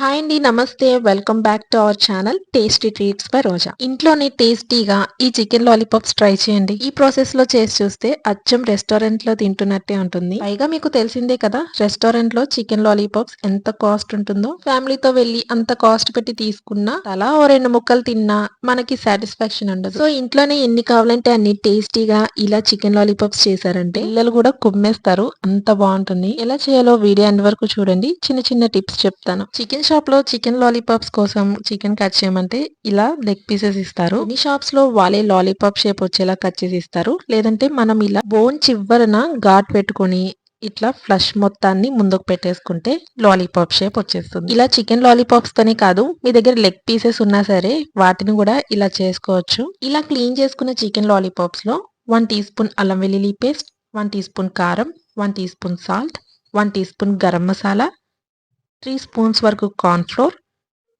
Hi అండి నమస్తే. Welcome back to our channel tasty treats by Roja ఇంట్లోనే టేస్టీగా ఈ చికెన్ లాలీపాప్స్ ట్రై చేయండి. ఈ ప్రాసెస్లో చేసి చూస్తే అచ్చం రెస్టారెంట్లో తింటున్నట్టే ఉంటుంది. పైగా మీకు తెలిసిందే కదా రెస్టారెంట్లో చికెన్ లాలీపాప్స్ ఎంత కాస్ట్ ఉంటుందో. ఫ్యామిలీతో వెళ్ళి అంత కాస్ట్ పెట్టి తీసుకున్నా అలా ఓ రెండు ముక్కలు తిన్నా మనకి సాటిస్ఫాక్షన్ ఉండదు. సో ఇంట్లోనే ఎన్ని కావాలంటే అన్ని టేస్టీగా ఇలా చికెన్ లాలీపాప్స్ చేశారంటే పిల్లలు కూడా కుమ్మేస్తారు. అంత బాగుంటుంది. ఎలా చేయాలో వీడియో ఎండ్ వరకు చూడండి. చిన్న చిన్న టిప్స్ చెప్తాను. చికెన్ చికెన్ షాప్లో చికెన్ లాలీపాప్స్ కోసం చికెన్ కట్ చేయమంటే ఇలా లెగ్ పీసెస్ ఇస్తారు. మీ షాప్స్లో వాళ్ళే లాలీపాప్ షేప్ వచ్చేలా కట్ చేసి ఇస్తారు. లేదంటే మనం ఇలా బోన్ చివరన ఘాట్ పెట్టుకొని ఇట్లా ఫ్లష్ మొత్తాన్ని ముందుకు పెట్టేసుకుంటే లాలీపాప్ షేప్ వచ్చేస్తుంది. ఇలా చికెన్ లాలీపాప్స్ తోనే కాదు మీ దగ్గర లెగ్ పీసెస్ ఉన్నా సరే వాటిని కూడా ఇలా చేసుకోవచ్చు. ఇలా క్లీన్ చేసుకున్న చికెన్ లాలీపాప్స్లో వన్ టీ స్పూన్ అల్లం వెల్లుల్లి పేస్ట్ వన్ టీ స్పూన్ కారం one teaspoon salt one teaspoon garam masala three spoons వరకు cornflour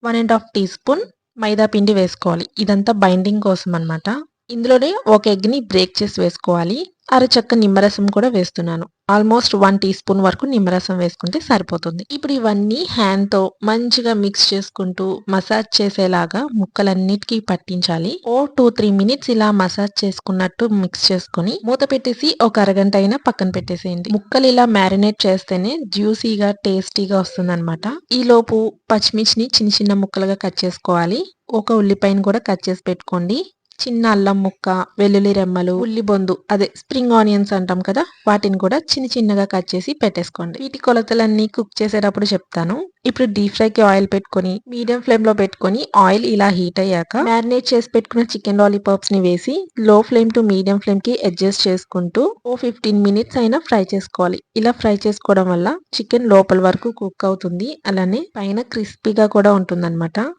one and half teaspoon మైదా పిండి వేసుకోవాలి. ఇదంతా బైండింగ్ కోసం అనమాట ఇందులోనే ఒక ఎగ్ని బ్రేక్ చేసి వేసుకోవాలి. అరచక్క నిమ్మరసం కూడా వేస్తున్నాను. ఆల్మోస్ట్ వన్ టీ స్పూన్ వరకు నిమ్మరసం వేసుకుంటే సరిపోతుంది. ఇప్పుడు ఇవన్నీ హ్యాండ్తో మంచిగా మిక్స్ చేసుకుంటూ మసాజ్ చేసేలాగా ముక్కలన్నిటికీ పట్టించాలి. ఓ టూ త్రీ మినిట్స్ ఇలా మసాజ్ చేసుకున్నట్టు మిక్స్ చేసుకుని మూత పెట్టేసి ఒక అరగంట అయినా పక్కన పెట్టేసేయండి. ముక్కలు ఇలా మ్యారినేట్ చేస్తేనే జ్యూసీగా టేస్టీగా వస్తుంది అనమాట ఈ లోపు పచ్చిమిర్చిని చిన్న చిన్న ముక్కలుగా కట్ చేసుకోవాలి. ఒక ఉల్లిపాయను కూడా కట్ చేసి పెట్టుకోండి. చిన్న అల్లం ముక్క వెల్లుల్లి రెమ్మలు ఉల్లి బొందు అదే స్ప్రింగ్ ఆనియన్స్ అంటాం కదా వాటిని కూడా చిన్న చిన్నగా కట్ చేసి పెట్టేసుకోండి. వీటి కొలతలన్నీ కుక్ చేసేటప్పుడు చెప్తాను. ఇప్పుడు డీప్ ఫ్రైకి ఆయిల్ పెట్టుకొని మీడియం ఫ్లేమ్లో పెట్టుకొని ఆయిల్ ఇలా హీట్ అయ్యాక మ్యారినేట్ చేసి పెట్టుకున్న చికెన్ లాలీపాప్స్ని వేసి లో ఫ్లేమ్ టు మీడియం ఫ్లేమ్కి అడ్జస్ట్ చేసుకుంటూ ఓ ఫిఫ్టీన్ మినిట్స్ అయినా ఫ్రై చేసుకోవాలి. ఇలా ఫ్రై చేసుకోవడం వల్ల చికెన్ లోపల వరకు కుక్ అవుతుంది. అలానే పైన క్రిస్పీగా కూడా ఉంటుంది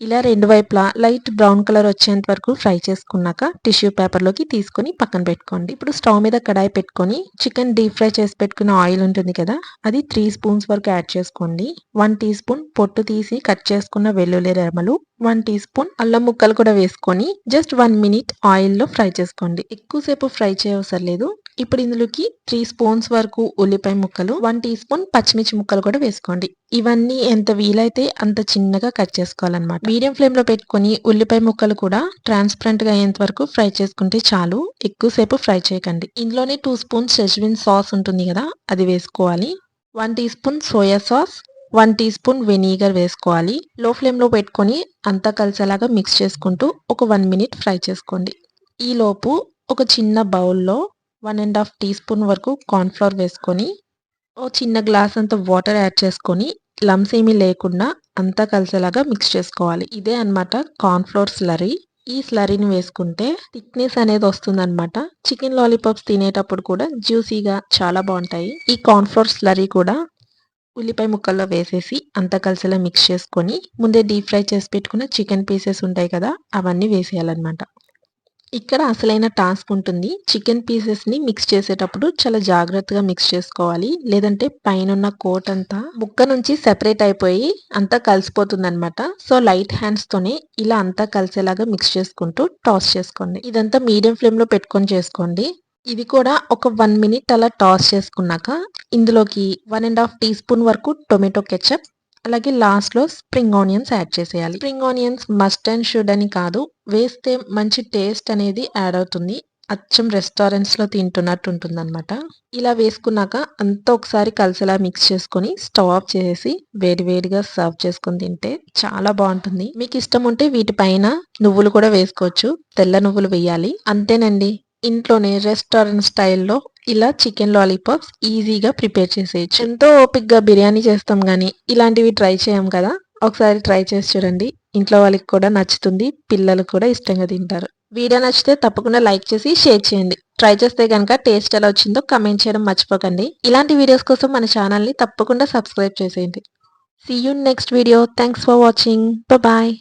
ఇలా రెండు వైపులా లైట్ బ్రౌన్ కలర్ వచ్చేంత వరకు ఫ్రై చేసుకున్నాక టిష్యూ పేపర్లోకి తీసుకొని పక్కన పెట్టుకోండి. ఇప్పుడు స్టవ్ మీద కడాయి పెట్టుకొని చికెన్ డీప్ ఫ్రై చేసి పెట్టుకున్న ఆయిల్ ఉంటుంది కదా అది త్రీ స్పూన్స్ వరకు యాడ్ చేసుకోండి. వన్ టీ స్పూన్ పొట్టు తీసి కట్ చేసుకున్న వెల్లుల్లి రెమలు వన్ టీ స్పూన్ అల్లం ముక్కలు కూడా వేసుకొని జస్ట్ వన్ మినిట్ ఆయిల్లో ఫ్రై చేసుకోండి. ఎక్కువసేపు ఫ్రై చేయవసరం లేదు. ఇప్పుడు ఇందులోకి త్రీ స్పూన్స్ వరకు ఉల్లిపాయ ముక్కలు వన్ టీ స్పూన్ పచ్చిమిర్చి ముక్కలు కూడా వేసుకోండి. ఇవన్నీ ఎంత వీలైతే అంత చిన్నగా కట్ చేసుకోవాలన్నమాట. మీడియం ఫ్లేమ్లో పెట్టుకుని ఉల్లిపాయ ముక్కలు కూడా ట్రాన్స్పరెంట్గా అయ్యేంత వరకు ఫ్రై చేసుకుంటే చాలు. ఎక్కువసేపు ఫ్రై చేయకండి. ఇందులోనే టూ స్పూన్స్ షెజ్విన్ సాస్ ఉంటుంది కదా అది వేసుకోవాలి. One teaspoon soya sauce one teaspoon vinegar వేసుకోవాలి. లో ఫ్లేమ్లో పెట్టుకొని అంతా కలిసేలాగా మిక్స్ చేసుకుంటూ ఒక వన్ మినిట్ ఫ్రై చేసుకోండి. ఈలోపు ఒక చిన్న బౌల్లో one and half teaspoon వరకు కార్న్ఫ్లవర్ వేసుకొని ఓ చిన్న గ్లాస్ అంత వాటర్ యాడ్ చేసుకొని లమ్స్ ఏమీ లేకుండా అంతా కలిసేలాగా మిక్స్ చేసుకోవాలి. ఇదే అనమాట కార్న్ఫ్లోర్ స్లరీ. ఈ స్లరీని వేసుకుంటే థిక్నెస్ అనేది వస్తుందన్నమాట. చికెన్ లాలీపాప్స్ తినేటప్పుడు కూడా జ్యూసీగా చాలా బాగుంటాయి. ఈ కార్న్ఫ్లోర్ స్లరీ కూడా ఉల్లిపాయ ముక్కల్లో వేసేసి అంతా కలిసేలా మిక్స్ చేసుకొని ముందే డీప్ ఫ్రై చేసి పెట్టుకున్న చికెన్ పీసెస్ ఉంటాయి కదా అవన్నీ వేసేయాలన్నమాట. ఇక్కడ అసలైన టాస్క్ ఉంటుంది. చికెన్ పీసెస్ని మిక్స్ చేసేటప్పుడు చాలా జాగ్రత్తగా మిక్స్ చేసుకోవాలి. లేదంటే పైన కోట్ అంతా ముక్క నుంచి సెపరేట్ అయిపోయి అంతా కలిసిపోతుంది అనమాట సో లైట్ హ్యాండ్స్తోనే ఇలా అంతా కలిసేలాగా మిక్స్ చేసుకుంటూ టాస్ చేసుకోండి. ఇదంతా మీడియం ఫ్లేమ్లో పెట్టుకొని చేసుకోండి. ఇది కూడా ఒక వన్ మినిట్ అలా టాస్ చేసుకున్నాక ఇందులోకి one and half teaspoon వరకు టొమాటో కెచప్ అలాగే లాస్ట్లో స్ప్రింగ్ ఆనియన్స్ యాడ్ చేసేయాలి. Spring onions must and should అని కాదు వేస్తే మంచి టేస్ట్ అనేది యాడ్ అవుతుంది. అచ్చం రెస్టారెంట్స్లో తింటున్నట్టు ఉంటుంది అనమాట ఇలా వేసుకున్నాక అంతా ఒకసారి కలిసేలా మిక్స్ చేసుకొని స్టవ్ ఆఫ్ చేసి వేడి వేడిగా సర్వ్ చేసుకొని తింటే చాలా బాగుంటుంది. మీకు ఇష్టం ఉంటే వీటిపైన నువ్వులు కూడా వేసుకోవచ్చు. తెల్ల నువ్వులు వేయాలి. అంతేనండి. ఇంట్లోనే రెస్టారెంట్ స్టైల్లో ఇలా చికెన్ లాలీపాప్స్ ఈజీగా ప్రిపేర్ చేసేయచ్చు. ఎంతో ఓపిక్గా బిర్యానీ చేస్తాం కానీ ఇలాంటివి ట్రై చేయం కదా? ఒకసారి ట్రై చేసి చూడండి. ఇంట్లో వాళ్ళకి కూడా నచ్చుతుంది. పిల్లలు కూడా ఇష్టంగా తింటారు. వీడియో నచ్చితే తప్పకుండా లైక్ చేసి షేర్ చేయండి. ట్రై చేస్తే కనుక టేస్ట్ ఎలా వచ్చిందో కమెంట్ చేయడం మర్చిపోకండి. ఇలాంటి వీడియోస్ కోసం మన ఛానల్ని తప్పకుండా సబ్స్క్రైబ్ చేసేయండి. See you next video thanks for watching bye